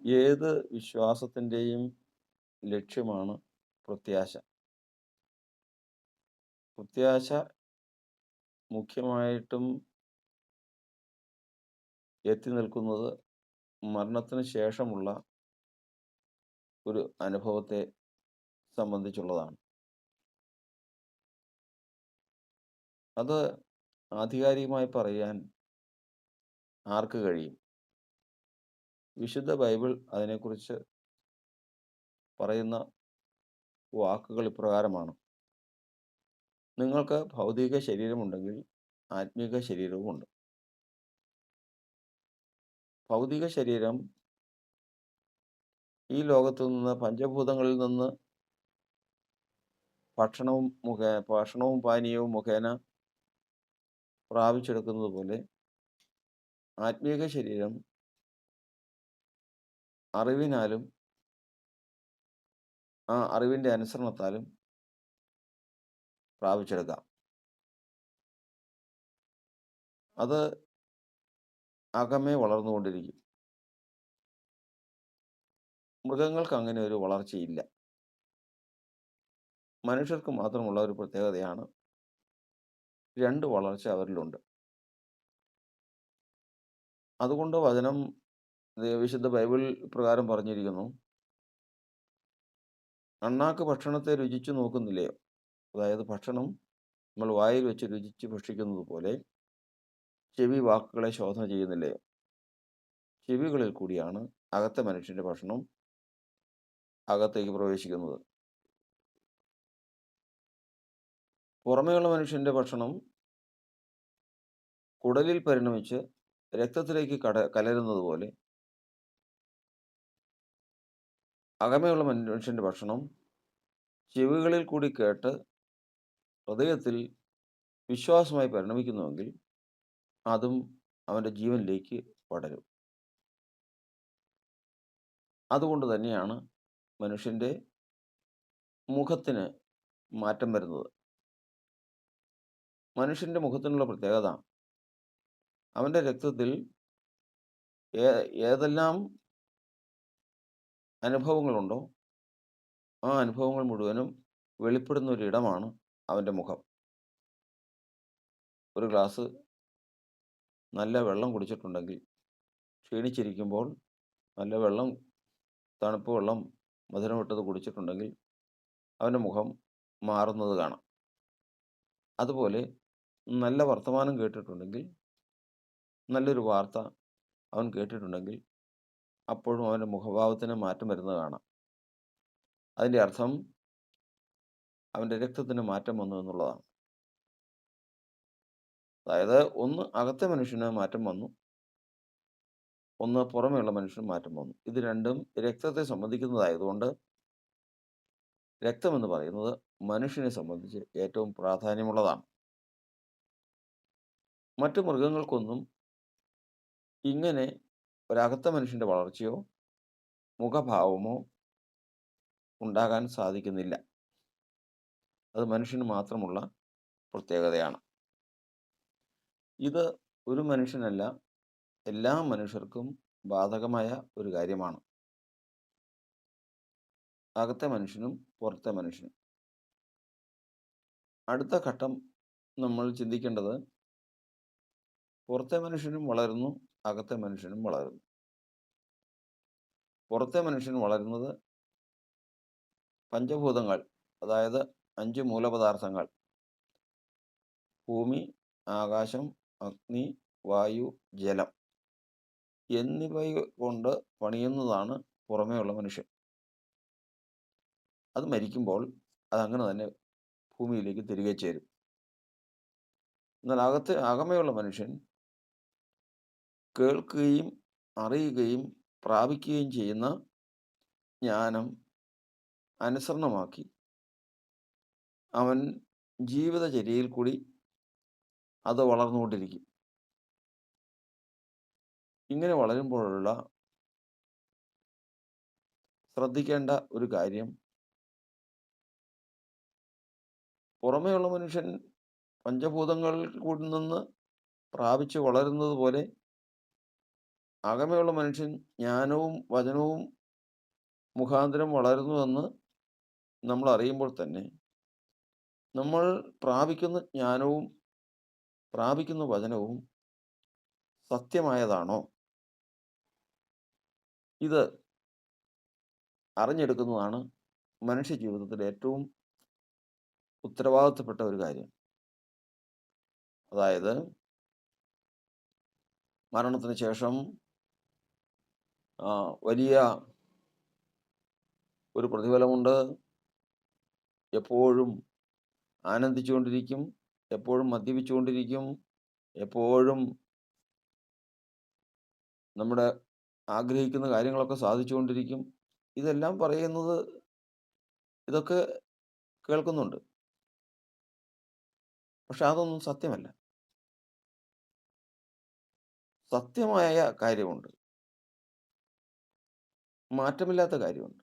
ഏത് വിശ്വാസത്തിന്റെയും ലക്ഷ്യമാണ് പ്രത്യാശ. പ്രത്യാശ മുഖ്യമായിട്ടും എത്തി നിൽക്കുന്നത് മരണത്തിന് ശേഷമുള്ള ഒരു അനുഭവത്തെ സംബന്ധിച്ചുള്ളതാണ്. അത് ആധികാരികമായി പറയാൻ ആർക്ക് കഴിയും? വിശുദ്ധ ബൈബിൾ അതിനെക്കുറിച്ച് പറയുന്ന വാക്കുകൾ ഇപ്രകാരമാണ്. നിങ്ങൾക്ക് ഭൗതിക ശരീരമുണ്ടെങ്കിൽ ആത്മീക ശരീരവുമുണ്ട്. ഭൗതിക ശരീരം ഈ ലോകത്തു നിന്ന് പഞ്ചഭൂതങ്ങളിൽ നിന്ന് ഭക്ഷണവും മുഖേ ഭക്ഷണവും പാനീയവും മുഖേന പ്രാപിച്ചെടുക്കുന്നത് പോലെ ആത്മീക ശരീരം അറിവിനാലും ആ അറിവിന്റെ അനുസരണത്താലും പ്രാപിച്ചെടുക്കാം. അത് അകമേ വളർന്നുകൊണ്ടിരിക്കും. മൃഗങ്ങൾക്ക് അങ്ങനെ ഒരു വളർച്ചയില്ല. മനുഷ്യർക്ക് മാത്രമുള്ള ഒരു പ്രത്യേകതയാണ്. രണ്ട് വളർച്ച അവരിലുണ്ട്. അതുകൊണ്ട് വചനം വിശുദ്ധ ബൈബിൾ പ്രകാരം പറഞ്ഞിരിക്കുന്നു. അണ്ണാക്ക് ഭക്ഷണത്തെ രുചിച്ചു നോക്കുന്നില്ലയോ? അതായത് ഭക്ഷണം നമ്മൾ വായിൽ വെച്ച് രുചിച്ച് ഭക്ഷിക്കുന്നത് പോലെ ചെവി വാക്കുകളെ ശോധന ചെയ്യുന്നില്ലയോ? ചെവികളിൽ കൂടിയാണ് അകത്തെ മനുഷ്യന്റെ ഭക്ഷണം അകത്തേക്ക് പ്രവേശിക്കുന്നത്. പുറമേയുള്ള മനുഷ്യന്റെ ഭക്ഷണം കുടലിൽ പരിണമിച്ച് രക്തത്തിലേക്ക് കട കലരുന്നത് പോലെ അകമേയുള്ള മനുഷ്യന്റെ ഭക്ഷണം ചെവികളിൽ കൂടി കേട്ട് ഹൃദയത്തിൽ വിശ്വാസമായി പരിണമിക്കുന്നുവെങ്കിൽ അതും അവന്റെ ജീവനിലേക്ക് വളരും അതുകൊണ്ട് തന്നെയാണ് മനുഷ്യന്റെ മുഖത്തിന് മാറ്റം വരുന്നത്. മനുഷ്യന്റെ മുഖത്തിനുള്ള പ്രത്യേകത അവന്റെ രക്തത്തിൽ ഏതെല്ലാം അനുഭവങ്ങളുണ്ടോ ആ അനുഭവങ്ങൾ മുഴുവനും വെളിപ്പെടുന്ന ഒരിടമാണ് അവന്റെ മുഖം. ഒരു ഗ്ലാസ് നല്ല വെള്ളം കുടിച്ചിട്ടുണ്ടെങ്കിൽ ക്ഷീണിച്ചിരിക്കുമ്പോൾ നല്ല വെള്ളം തണുപ്പ് വെള്ളം മധുരമിട്ടത് കുടിച്ചിട്ടുണ്ടെങ്കിൽ അവന്റെ മുഖം മാറുന്നത് കാണാം. അതുപോലെ നല്ല വർത്തമാനം കേട്ടിട്ടുണ്ടെങ്കിൽ നല്ലൊരു വാർത്ത അവൻ കേട്ടിട്ടുണ്ടെങ്കിൽ അപ്പോഴും അവന്റെ മുഖഭാവത്തിന് മാറ്റം വരുന്നത് കാണാം. അതിന്റെ അർത്ഥം അവന്റെ രക്തത്തിന് മാറ്റം വന്നു എന്നുള്ളതാണ്. അതായത് ഒന്ന് അകത്തെ മനുഷ്യന് മാറ്റം വന്നു. ഒന്ന് പുറമെയുള്ള മനുഷ്യന് മാറ്റം വന്നു. ഇത് രണ്ടും രക്തത്തെ സംബന്ധിക്കുന്നതായതുകൊണ്ട് രക്തമെന്ന് പറയുന്നത് മനുഷ്യനെ സംബന്ധിച്ച് ഏറ്റവും പ്രാധാന്യമുള്ളതാണ്. മറ്റു മൃഗങ്ങൾക്കൊന്നും ഇങ്ങനെ ഒരകത്ത മനുഷ്യന്റെ വളർച്ചയോ മുഖഭാവമോ ഉണ്ടാകാൻ സാധിക്കുന്നില്ല. അത് മനുഷ്യന് മാത്രമുള്ള പ്രത്യേകതയാണ്. ഇത് ഒരു മനുഷ്യനല്ല എല്ലാ മനുഷ്യർക്കും ബാധകമായ ഒരു കാര്യമാണ്. അകത്തെ മനുഷ്യനും പുറത്തെ മനുഷ്യനും. അടുത്ത ഘട്ടം നമ്മൾ ചിന്തിക്കേണ്ടത് പുറത്തെ മനുഷ്യനും വളരുന്നു, അകത്തെ മനുഷ്യനും വളരുന്നു. പുറത്തെ മനുഷ്യൻ വളരുന്നത് പഞ്ചഭൂതങ്ങൾ അതായത് അഞ്ച് മൂലപദാർത്ഥങ്ങൾ ഭൂമി, ആകാശം, അഗ്നി, വായു, ജലം എന്നിവ കൊണ്ട് പണിയുന്നതാണ് പുറമേയുള്ള മനുഷ്യൻ. അത് മരിക്കുമ്പോൾ അതങ്ങനെ തന്നെ ഭൂമിയിലേക്ക് തിരികെ ചേരും. എന്നാൽ അകത്ത് അകമയുള്ള മനുഷ്യൻ കേൾക്കുകയും അറിയുകയും പ്രാപിക്കുകയും ചെയ്യുന്ന ജ്ഞാനം അനുസരണമാക്കി അവൻ ജീവിതചര്യയിൽ കൂടി അത് വളർന്നുകൊണ്ടിരിക്കും. ഇങ്ങനെ വളരുമ്പോഴുള്ള ശ്രദ്ധിക്കേണ്ട ഒരു കാര്യം പുറമേയുള്ള മനുഷ്യൻ പഞ്ചഭൂതങ്ങളിൽ കൂടി നിന്ന് പ്രാപിച്ച് വളരുന്നത് പോലെ അകമയുള്ള മനുഷ്യൻ ജ്ഞാനവും വചനവും മുഖാന്തരം വളരുന്നുവെന്ന് നമ്മൾ അറിയുമ്പോൾ തന്നെ നമ്മൾ പ്രാപിക്കുന്ന ജ്ഞാനവും പ്രാപിക്കുന്ന വചനവും സത്യമായതാണോ? ഇത് അറിഞ്ഞെടുക്കുന്നതാണ് മനുഷ്യ ജീവിതത്തിലെ ഏറ്റവും ഉത്തരവാദിത്തപ്പെട്ട ഒരു കാര്യം. അതായത് മരണത്തിന് ശേഷം വലിയ ഒരു പ്രതിഫലമുണ്ട്. എപ്പോഴും ആനന്ദിച്ചുകൊണ്ടിരിക്കും എപ്പോഴും മദ്യപിച്ചുകൊണ്ടിരിക്കും എപ്പോഴും നമ്മുടെ ആഗ്രഹിക്കുന്ന കാര്യങ്ങളൊക്കെ സാധിച്ചുകൊണ്ടിരിക്കും. ഇതെല്ലാം പറയുന്നത് ഇതൊക്കെ കേൾക്കുന്നുണ്ട്. പക്ഷെ അതൊന്നും സത്യമല്ല. സത്യമായ കാര്യമുണ്ട്. മാറ്റമില്ലാത്ത കാര്യമുണ്ട്.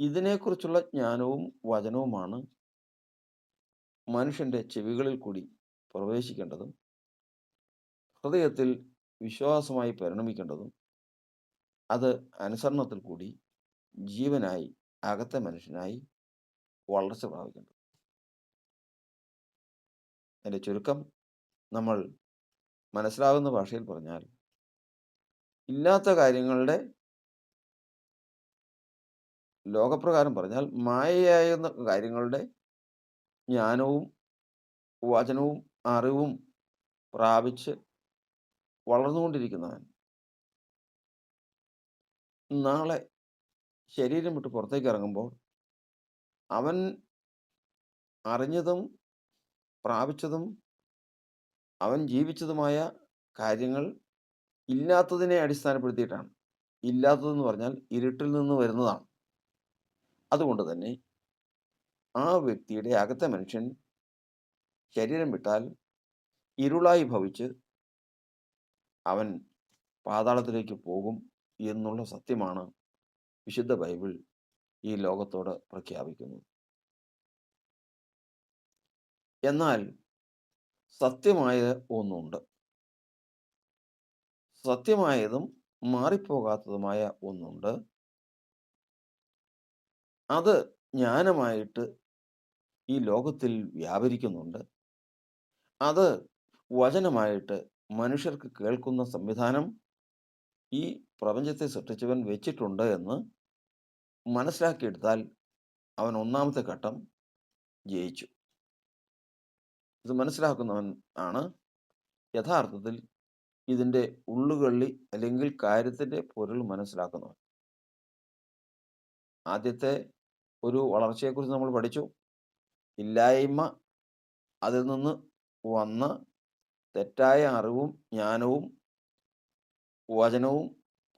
ഇതിനെക്കുറിച്ചുള്ള ജ്ഞാനവും വചനവുമാണ് മനുഷ്യന്റെ ചെവികളിൽ കൂടി പ്രവേശിക്കേണ്ടതും ഹൃദയത്തിൽ വിശ്വാസമായി പരിണമിക്കേണ്ടതും അത് അനുസരണത്തിൽ കൂടി ജീവനായി അകത്തെ മനുഷ്യനായി വളർച്ച പ്രാപിക്കേണ്ടത്. എന്റെ ചുരുക്കം നമ്മൾ മനസ്സിലാകുന്ന ഭാഷയിൽ പറഞ്ഞാൽ ഇല്ലാത്ത കാര്യങ്ങളുടെ ലോകപ്രകാരം പറഞ്ഞാൽ മായയായിരുന്ന കാര്യങ്ങളുടെ ജ്ഞാനവും വചനവും അറിവും പ്രാപിച്ച് വളർന്നുകൊണ്ടിരിക്കുന്നവൻ. നാളെ ശരീരം വിട്ട് പുറത്തേക്ക് ഇറങ്ങുമ്പോൾ അവൻ അറിഞ്ഞതും പ്രാപിച്ചതും അവൻ ജീവിച്ചതുമായ കാര്യങ്ങൾ ഇല്ലാത്തതിനെ അടിസ്ഥാനപ്പെടുത്തിയിട്ടാണ്. ഇല്ലാത്തതെന്ന് പറഞ്ഞാൽ ഇരുട്ടിൽ നിന്ന് വരുന്നതാണ്. അതുകൊണ്ട് തന്നെ ആ വ്യക്തിയുടെ അകത്തെ മനുഷ്യൻ ശരീരം വിട്ടാൽ ഇരുളായി ഭവിച്ച് അവൻ പാതാളത്തിലേക്ക് പോകും എന്നുള്ള സത്യമാണ് വിശുദ്ധ ബൈബിൾ ഈ ലോകത്തോട് പ്രഖ്യാപിക്കുന്നത്. എന്നാൽ സത്യമായ ഒന്നുണ്ട്. സത്യമായതും മാറിപ്പോകാത്തതുമായ ഒന്നുണ്ട്. അത് ജ്ഞാനമായിട്ട് ഈ ലോകത്തിൽ വ്യാപരിക്കുന്നുണ്ട്. അത് വചനമായിട്ട് മനുഷ്യർക്ക് കേൾക്കുന്ന സംവിധാനം ഈ പ്രപഞ്ചത്തെ സൃഷ്ടിച്ചവൻ വെച്ചിട്ടുണ്ട് എന്ന് മനസ്സിലാക്കിയെടുത്താൽ അവൻ ഒന്നാമത്തെ ഘട്ടം ജയിച്ചു. ഇത് മനസ്സിലാക്കുന്നവൻ ആണ് യഥാർത്ഥത്തിൽ ഇതിന്റെ ഉള്ളുകള്ളി അല്ലെങ്കിൽ കാര്യത്തിന്റെ പൊരുൾ മനസ്സിലാക്കുന്നവൻ ആദ്യത്തെ ഒരു വളർച്ചയെക്കുറിച്ച് നമ്മൾ പഠിച്ചു. ഇല്ലായ്മ അതിൽ നിന്ന് വന്ന തെറ്റായ അറിവും ജ്ഞാനവും വചനവും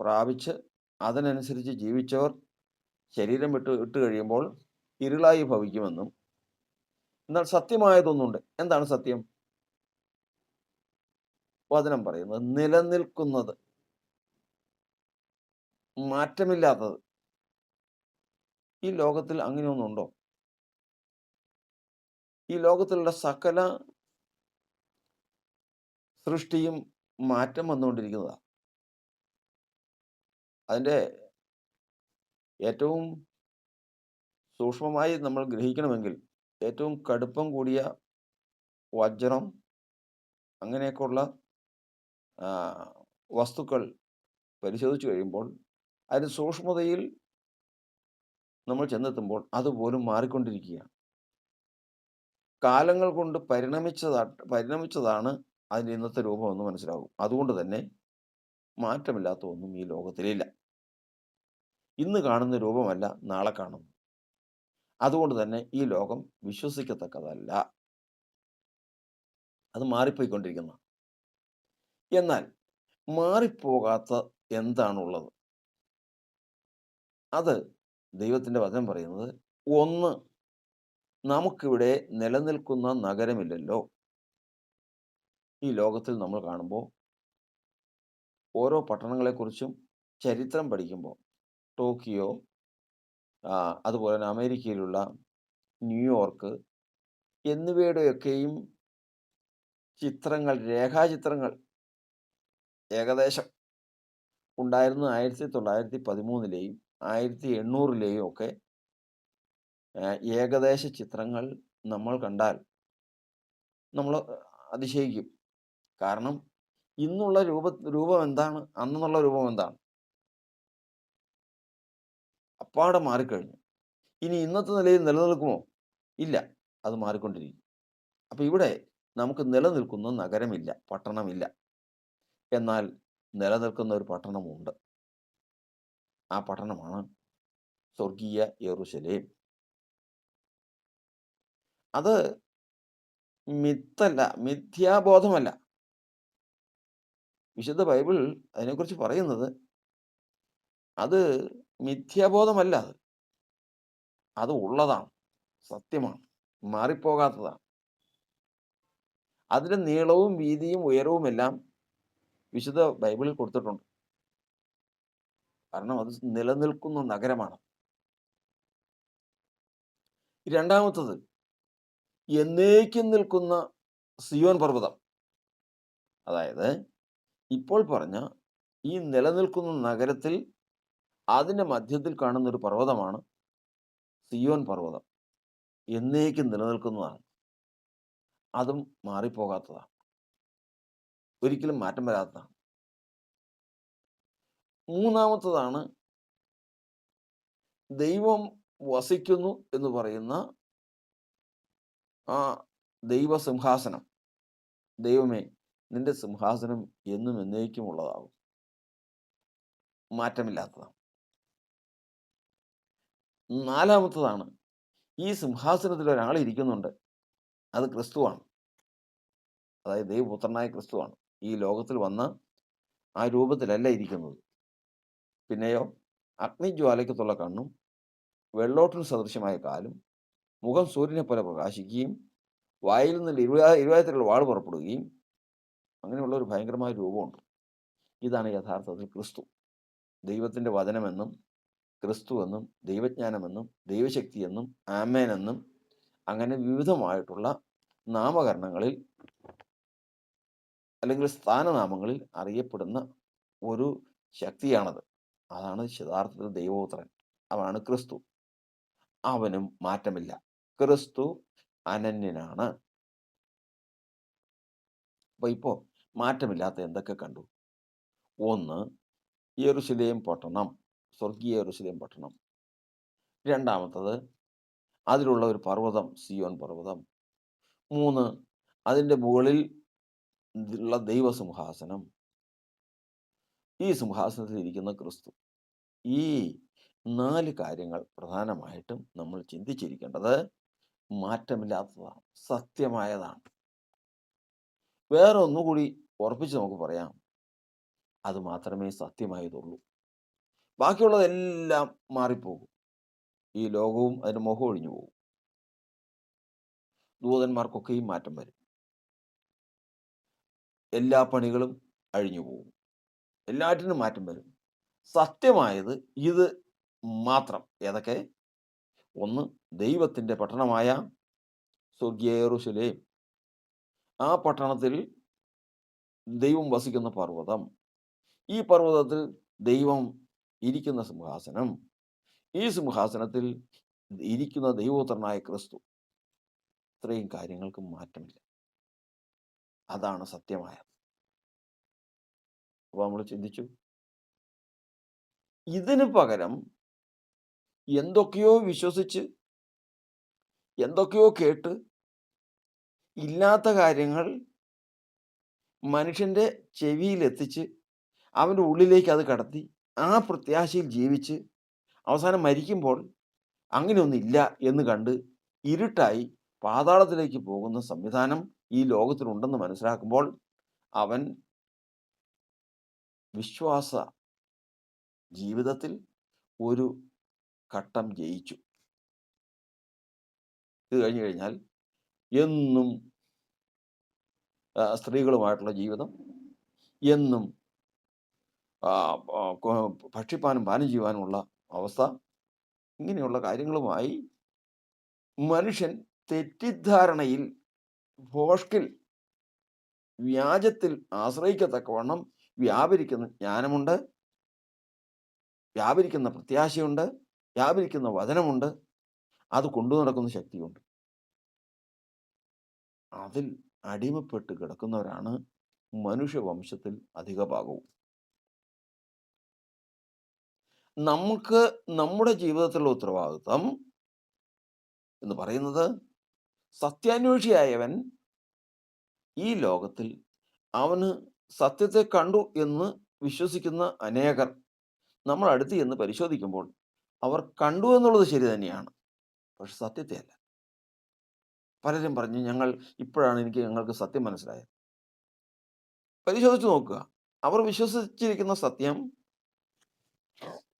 പ്രാപിച്ച് അതിനനുസരിച്ച് ജീവിച്ചവർ ശരീരം വിട്ട് ഇട്ട് കഴിയുമ്പോൾ ഇരുളായി ഭവിക്കുമെന്നും എന്നാൽ സത്യമായതൊന്നുണ്ട്. എന്താണ് സത്യം? വചനം പറയുന്നത് നിലനിൽക്കുന്നത്. മാറ്റമില്ലാത്തത്. ഈ ലോകത്തിൽ അങ്ങനെയൊന്നുണ്ടോ? ഈ ലോകത്തിലുള്ള സകല സൃഷ്ടിയും മാറ്റം വന്നുകൊണ്ടിരിക്കുന്നതാ. അതിന്റെ ഏറ്റവും സൂക്ഷ്മമായി നമ്മൾ ഗ്രഹിക്കണമെങ്കിൽ ഏറ്റവും കടുപ്പം കൂടിയ വജ്രം അങ്ങനെയൊക്കെയുള്ള വസ്തുക്കൾ പരിശോധിച്ചു കഴിയുമ്പോൾ അതിന് സൂക്ഷ്മതയിൽ നമ്മൾ ചെന്നെത്തുമ്പോൾ അതുപോലും മാറിക്കൊണ്ടിരിക്കുകയാണ്. കാലങ്ങൾ കൊണ്ട് പരിണമിച്ചതാ പരിണമിച്ചതാണ് അതിന്റെ ഇന്നത്തെ രൂപമെന്ന് മനസ്സിലാകും. അതുകൊണ്ട് തന്നെ മാറ്റമില്ലാത്ത ഒന്നും ഈ ലോകത്തിലില്ല. ഇന്ന് കാണുന്ന രൂപമല്ല നാളെ കാണുന്നു അതുകൊണ്ട് തന്നെ ഈ ലോകം വിശ്വസിക്കത്തക്കതല്ല. അത് മാറിപ്പോയിക്കൊണ്ടിരിക്കുന്ന. എന്നാൽ മാറിപ്പോകാത്ത എന്താണുള്ളത്? അത് ദൈവത്തിന്റെ വചനം പറയുന്നത് ഒന്ന് നമുക്കിവിടെ നിലനിൽക്കുന്ന നഗരമില്ലല്ലോ. ഈ ലോകത്തിൽ നമ്മൾ കാണുമ്പോൾ ഓരോ പട്ടണങ്ങളെക്കുറിച്ചും ചരിത്രം പഠിക്കുമ്പോൾ ടോക്കിയോ അതുപോലെ തന്നെ അമേരിക്കയിലുള്ള ന്യൂയോർക്ക് എന്നിവയുടെയൊക്കെയും ചിത്രങ്ങൾ രേഖാചിത്രങ്ങൾ ഏകദേശം ഉണ്ടായിരുന്നത് ആയിരത്തി തൊള്ളായിരത്തി പതിമൂന്നിലെയും ആയിരത്തി എണ്ണൂറിലെയും ഒക്കെ ഏകദേശ ചിത്രങ്ങൾ നമ്മൾ കണ്ടാൽ നമ്മൾ അതിശയിക്കും. കാരണം ഇന്നുള്ള രൂപ രൂപം എന്താണ്? അന്നുള്ള രൂപം എന്താണ്? അപ്പാടെ മാറിക്കഴിഞ്ഞു. ഇനി ഇന്നത്തെ നിലയിൽ നിലനിൽക്കുമോ? ഇല്ല അത് മാറിക്കൊണ്ടിരിക്കും. അപ്പൊ ഇവിടെ നമുക്ക് നിലനിൽക്കുന്ന നഗരമില്ല പട്ടണമില്ല. എന്നാൽ നിലനിൽക്കുന്ന ഒരു പട്ടണമുണ്ട്. ആ പട്ടണമാണ് സ്വർഗീയ യെറൂശലേം അത് മിത്തല്ല മിഥ്യാബോധമല്ല. വിശുദ്ധ ബൈബിൾ അതിനെക്കുറിച്ച് പറയുന്നത് അത് മിഥ്യാബോധമല്ല അത്. അത് ഉള്ളതാണ് സത്യമാണ് മാറിപ്പോകാത്തതാണ്. അതിന്റെ നീളവും വീതിയും ഉയരവും എല്ലാം വിശുദ്ധ ബൈബിളിൽ കൊടുത്തിട്ടുണ്ട്. കാരണം അത് നിലനിൽക്കുന്ന നഗരമാണ്. രണ്ടാമത്തത് എന്നേക്കും നിൽക്കുന്ന സിയോൻ പർവതം. അതായത് ഇപ്പോൾ പറഞ്ഞ ഈ നിലനിൽക്കുന്ന നഗരത്തിൽ അതിന്റെ മധ്യത്തിൽ കാണുന്ന ഒരു പർവതമാണ് സിയോൻ പർവതം. എന്നേക്കും നിലനിൽക്കുന്നതാണ്. അതും മാറിപ്പോകാത്തതാണ്. ഒരിക്കലും മാറ്റം വരാത്തതാണ്. മൂന്നാമത്തതാണ് ദൈവം വസിക്കുന്നു എന്ന് പറയുന്ന ആ ദൈവസിംഹാസനം. ദൈവമേ നിന്റെ സിംഹാസനം എന്നും എന്നേക്കും ഉള്ളതാകും. മാറ്റമില്ലാത്തതാണ്. നാലാമത്തതാണ് ഈ സിംഹാസനത്തിൽ ഒരാൾ ഇരിക്കുന്നുണ്ട്. അത് ക്രിസ്തുവാണ്. അതായത് ദൈവപുത്രനായ ക്രിസ്തുവാണ്. ഈ ലോകത്തിൽ വന്ന് ആ രൂപത്തിലല്ല ഇരിക്കുന്നത്. പിന്നെയോ അഗ്നിജ്വാലയ്ക്കത്തുള്ള കണ്ണും വെള്ളോട്ടിന് സദൃശ്യമായ കാലും മുഖം സൂര്യനെ പോലെ പ്രകാശിക്കുകയും വായിൽ നിന്ന് ഇരുപതാ ഇരുപതായിരത്തിലുള്ള വാൾ പുറപ്പെടുകയും അങ്ങനെയുള്ള ഒരു ഭയങ്കരമായ രൂപമുണ്ട്. ഇതാണ് യഥാർത്ഥത്തിൽ ക്രിസ്തു. ദൈവത്തിന്റെ വചനമെന്നും ക്രിസ്തു എന്നും ദൈവജ്ഞാനമെന്നും ദൈവശക്തിയെന്നും ആമേനെന്നും അങ്ങനെ വിവിധമായിട്ടുള്ള നാമകരണങ്ങളിൽ അല്ലെങ്കിൽ സ്ഥാനനാമങ്ങളിൽ അറിയപ്പെടുന്ന ഒരു ശക്തിയാണത്. അതാണ് യഥാർത്ഥത്തിൽ ദൈവപുത്രൻ. അവനാണ് ക്രിസ്തു. അവനും മാറ്റമില്ല. ക്രിസ്തു അനന്യനാണ്. അപ്പൊ ഇപ്പോ മാറ്റമില്ലാത്ത എന്തൊക്കെ കണ്ടു? ഒന്ന് യെറുശലേം പട്ടണം. സ്വർഗീയ യെറുശലേം പട്ടണം. രണ്ടാമത്തത് അതിലുള്ള ഒരു പർവതം സിയോൻ പർവതം. മൂന്ന് അതിന്റെ മുകളിൽ ഉള്ള ദൈവസിംഹാസനം ഈ സിംഹാസനത്തിൽ ഇരിക്കുന്ന ക്രിസ്തു ഈ നാല് കാര്യങ്ങൾ പ്രധാനമായിട്ടും നമ്മൾ ചിന്തിച്ചിരിക്കേണ്ടത് മാറ്റമില്ലാത്തതാണ് സത്യമായതാണ്. വേറെ ഒന്നുകൂടി ഉറപ്പിച്ച് നമുക്ക് പറയാം. അത് മാത്രമേ സത്യമായതുള്ളൂ. ബാക്കിയുള്ളതെല്ലാം മാറിപ്പോകും. ഈ ലോകവും അതിന് മുഖം ഒഴിഞ്ഞു പോകും ദൂതന്മാർക്കൊക്കെയും മാറ്റം വരും. എല്ലാ പണികളും അഴിഞ്ഞു പോകും. എല്ലാറ്റിനും മാറ്റം വരും. സത്യമായത് ഇത് മാത്രം. ഏതൊക്കെ? ഒന്ന് ദൈവത്തിന്റെ പട്ടണമായ സ്വർഗീയ ആ പട്ടണത്തിൽ ദൈവം വസിക്കുന്ന പർവതം. ഈ പർവതത്തിൽ ദൈവം ഇരിക്കുന്ന സിംഹാസനം. ഈ സിംഹാസനത്തിൽ ഇരിക്കുന്ന ദൈവോത്രനായ ക്രിസ്തു. ഇത്രയും കാര്യങ്ങൾക്ക് മാറ്റമില്ല. അതാണ് സത്യമായത്. അപ്പൊ നമ്മൾ ചിന്തിച്ചു. ഇതിന് പകരം എന്തൊക്കെയോ വിശ്വസിച്ച് എന്തൊക്കെയോ കേട്ട് ഇല്ലാത്ത കാര്യങ്ങൾ മനുഷ്യന്റെ ചെവിയിലെത്തിച്ച് അവന്റെ ഉള്ളിലേക്ക് അത് കടത്തി ആ പ്രത്യാശയിൽ ജീവിച്ച് അവസാനം മരിക്കുമ്പോൾ അങ്ങനെയൊന്നില്ല എന്ന് കണ്ട് ഇരുട്ടായി പാതാളത്തിലേക്ക് പോകുന്ന സംവിധാനം ഈ ലോകത്തിലുണ്ടെന്ന് മനസ്സിലാക്കുമ്പോൾ അവൻ വിശ്വാസ ജീവിതത്തിൽ ഒരു ഘട്ടം ജയിച്ചു. ഇത് കഴിഞ്ഞു കഴിഞ്ഞാൽ എന്നും സ്ത്രീകളുമായിട്ടുള്ള ജീവിതം എന്നും ഭക്ഷിപ്പാനും പാനം ചെയ്യുവാനുമുള്ള അവസ്ഥ ഇങ്ങനെയുള്ള കാര്യങ്ങളുമായി മനുഷ്യൻ തെറ്റിദ്ധാരണയിൽ ഭോഷ്കിൽ വ്യാജത്തിൽ ആശ്രയിക്കത്തക്കവണ്ണം വ്യാപരിക്കുന്ന ജ്ഞാനമുണ്ട്. വ്യാപരിക്കുന്ന പ്രത്യാശയുണ്ട്. വ്യാപരിക്കുന്ന വചനമുണ്ട്. അത് കൊണ്ടു നടക്കുന്ന ശക്തിയുണ്ട്. അതിൽ അടിമപ്പെട്ട് കിടക്കുന്നവരാണ് മനുഷ്യവംശത്തിൽ അധിക ഭാഗവും നമുക്ക് നമ്മുടെ ജീവിതത്തിലുള്ള ഉത്തരവാദിത്വം എന്ന് പറയുന്നത് സത്യാന്വേഷിയായവൻ ഈ ലോകത്തിൽ അവന് സത്യത്തെ കണ്ടു എന്ന് വിശ്വസിക്കുന്ന അനേകർ നമ്മൾ അടുത്ത് ചെന്ന് പരിശോധിക്കുമ്പോൾ അവർ കണ്ടു എന്നുള്ളത് ശരി തന്നെയാണ്. പക്ഷെ സത്യത്തെ അല്ല. പലരും പറഞ്ഞു ഞങ്ങൾ ഇപ്പോഴാണ് എനിക്ക് ഞങ്ങൾക്ക് സത്യം മനസ്സിലായത്. പരിശോധിച്ച് നോക്കുക. അവർ വിശ്വസിച്ചിരിക്കുന്ന സത്യം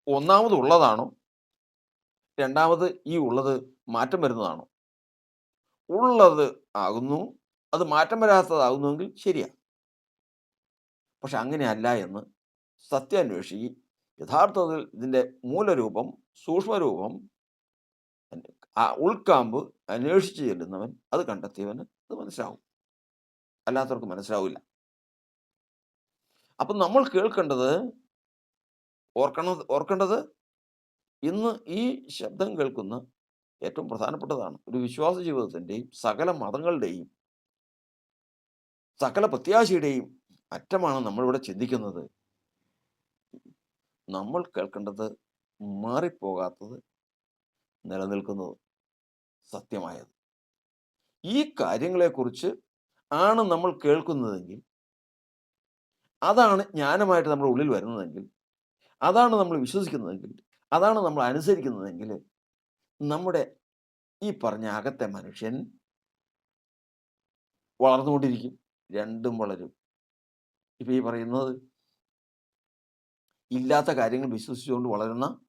ഒന്നാമത് ഉള്ളതാണോ? രണ്ടാമത് ഈ ഉള്ളത് മാറ്റം വരുന്നതാണോ? ഉള്ളത് ആകുന്നു അത് മാറ്റം വരാത്തതാകുന്നുവെങ്കിൽ ശരിയാണ് പക്ഷെ അങ്ങനെയല്ല എന്ന് സത്യാന്വേഷി യഥാർത്ഥത്തിൽ ഇതിന്റെ മൂലരൂപം സൂക്ഷ്മരൂപം ആ ഉൾക്കാമ്പ് അന്വേഷിച്ച് ചെല്ലുന്നവൻ അത് കണ്ടെത്തിയവന് അത് മനസ്സിലാവും. അല്ലാത്തവർക്ക് മനസ്സിലാവില്ല. അപ്പം നമ്മൾ കേൾക്കേണ്ടത് ഓർക്കണത് ഓർക്കേണ്ടത് ഇന്ന് ഈ ശബ്ദം കേൾക്കുന്ന ഏറ്റവും പ്രധാനപ്പെട്ടതാണ്. ഒരു വിശ്വാസ ജീവിതത്തിന്റെയും സകല മതങ്ങളുടെയും സകല പ്രത്യാശയുടെയും അറ്റമാണ് നമ്മളിവിടെ ചിന്തിക്കുന്നത്. നമ്മൾ കേൾക്കേണ്ടത് മാറിപ്പോകാത്തത് നിലനിൽക്കുന്നത് സത്യമായത്. ഈ കാര്യങ്ങളെക്കുറിച്ച് ആണ് നമ്മൾ കേൾക്കുന്നതെങ്കിൽ അതാണ് ജ്ഞാനമായിട്ട് നമ്മുടെ ഉള്ളിൽ വരുന്നതെങ്കിൽ അതാണ് നമ്മൾ വിശ്വസിക്കുന്നതെങ്കിൽ അതാണ് നമ്മൾ അനുസരിക്കുന്നതെങ്കിൽ നമ്മുടെ ഈ പറഞ്ഞ അകത്തെ മനുഷ്യൻ വളർന്നുകൊണ്ടിരിക്കും. രണ്ടും വളരും. ഇപ്പം ഈ പറയുന്നത് ഇല്ലാത്ത കാര്യങ്ങൾ വിശ്വസിച്ചുകൊണ്ട് വളരുന്ന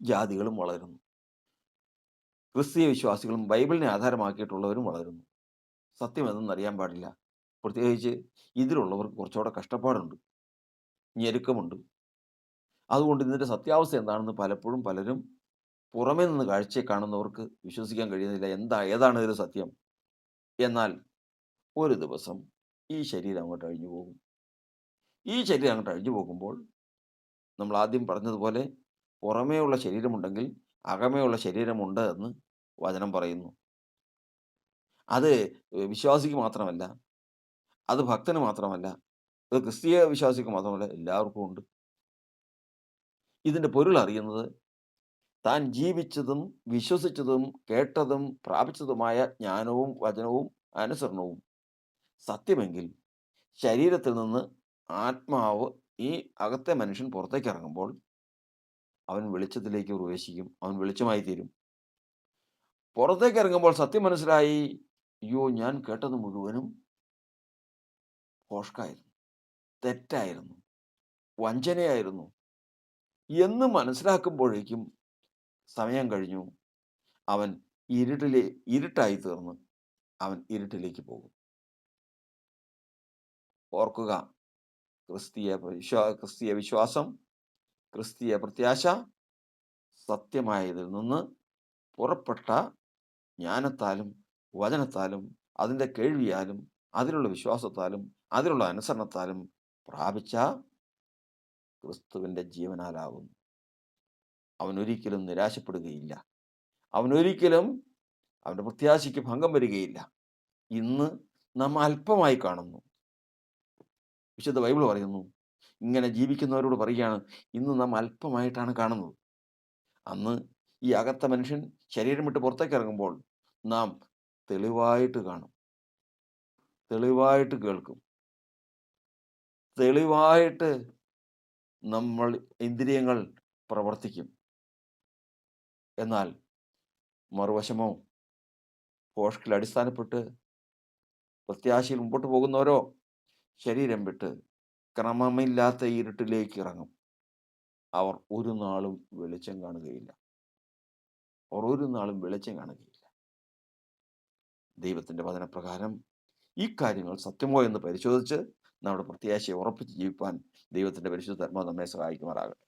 ജാതികളും വളരുന്നു. ക്രിസ്തീയ വിശ്വാസികളും ബൈബിളിനെ ആധാരമാക്കിയിട്ടുള്ളവരും വളരുന്നു. സത്യം എന്തെന്നറിയാൻ പാടില്ല. പ്രത്യേകിച്ച് ഇതിലുള്ളവർക്ക് കുറച്ചുകൂടെ കഷ്ടപ്പാടുണ്ട്. ഞെരുക്കമുണ്ട്. അതുകൊണ്ട് ഇതിന്റെ സത്യാവസ്ഥ എന്താണെന്ന് പലപ്പോഴും പലരും പുറമേ നിന്ന് കാഴ്ചയെ കാണുന്നവർക്ക് വിശ്വസിക്കാൻ കഴിയുന്നില്ല. എന്താ ഏതാണ് ഇതിൽ സത്യം? എന്നാൽ ഒരു ദിവസം ഈ ശരീരം അങ്ങോട്ട് അഴിഞ്ഞു പോകും. ഈ ശരീരം അങ്ങോട്ട് അഴിഞ്ഞു പോകുമ്പോൾ നമ്മൾ ആദ്യം പറഞ്ഞതുപോലെ പുറമേയുള്ള ശരീരമുണ്ടെങ്കിൽ അകമേയുള്ള ശരീരമുണ്ട് എന്ന് വചനം പറയുന്നു. അത് വിശ്വാസിക്ക് മാത്രമല്ല അത് ഭക്തന് മാത്രമല്ല അത് ക്രിസ്തീയ വിശ്വാസിക്ക് മാത്രമല്ല എല്ലാവർക്കും ഉണ്ട്. ഇതിന്റെ പൊരുൾ അറിയുന്നത് താൻ ജീവിച്ചതും വിശ്വസിച്ചതും കേട്ടതും പ്രാപിച്ചതുമായ ജ്ഞാനവും വചനവും അനുസരണവും. സത്യമെങ്കിൽ ശരീരത്തിൽ നിന്ന് ആത്മാവ് ഈ അകത്തെ മനുഷ്യൻ പുറത്തേക്ക് ഇറങ്ങുമ്പോൾ അവൻ വെളിച്ചത്തിലേക്ക് പ്രവേശിക്കും. അവൻ വെളിച്ചമായി തീരും. പുറത്തേക്ക് ഇറങ്ങുമ്പോൾ സത്യം മനസ്സിലായി അയ്യോ ഞാൻ കേട്ടത് മുഴുവനും പോഷ്കായിരുന്നു തെറ്റായിരുന്നു. വഞ്ചനയായിരുന്നു. എന്ന് മനസ്സിലാക്കുമ്പോഴേക്കും സമയം കഴിഞ്ഞു. അവൻ ഇരുട്ടിലെ ഇരുട്ടായി തീർന്ന്. അവൻ ഇരുട്ടിലേക്ക് പോകും. ഓർക്കുക ക്രിസ്തീയ വിശ്വാ ക്രിസ്തീയ വിശ്വാസം ക്രിസ്തീയ പ്രത്യാശ സത്യമായതിൽ നിന്ന് പുറപ്പെട്ട ജ്ഞാനത്താലും വചനത്താലും അതിന്റെ കേൾവിയാലും അതിലുള്ള വിശ്വാസത്താലും അതിലുള്ള അനുസരണത്താലും പ്രാപിച്ച ക്രിസ്തുവിന്റെ ജീവനാലാകുന്നു. അവനൊരിക്കലും നിരാശപ്പെടുകയില്ല. അവൻ ഒരിക്കലും അവന്റെ പ്രത്യാശയ്ക്ക് ഭംഗം വരികയില്ല. ഇന്ന് നാം അല്പമായി കാണുന്നു. വിശുദ്ധ ബൈബിൾ പറയുന്നു ഇങ്ങനെ ജീവിക്കുന്നവരോട് പറയുകയാണ് ഇന്ന് നാം അല്പമായിട്ടാണ് കാണുന്നത്. അന്ന് ഈ അകത്ത മനുഷ്യൻ ശരീരം വിട്ട് പുറത്തേക്ക് ഇറങ്ങുമ്പോൾ നാം തെളിവായിട്ട് കാണും. തെളിവായിട്ട് കേൾക്കും. തെളിവായിട്ട് നമ്മൾ ഇന്ദ്രിയങ്ങൾ പ്രവർത്തിക്കും. എന്നാൽ മറുവശമോ? പോഷ്കിൽ അടിസ്ഥാനപ്പെട്ട് പ്രത്യാശയിൽ മുമ്പോട്ട് പോകുന്നവരോ? ശരീരം വിട്ട് ക്രമമില്ലാത്ത ഇരുട്ടിലേക്ക് ഇറങ്ങും. അവർ ഒരു നാളും വെളിച്ചം കാണുകയില്ല. അവർ ഒരു നാളും വെളിച്ചം കാണുകയില്ല. ദൈവത്തിന്റെ വചനപ്രകാരം ഈ കാര്യങ്ങൾ സത്യമോ എന്ന് പരിശോധിച്ച് നമ്മുടെ പ്രത്യാശയെ ഉറപ്പിച്ച് ജീവിക്കാൻ ദൈവത്തിന്റെ പരിശുദ്ധ ധർമ്മം നമ്മെ സഹായിക്കുമാറാകട്ടെ.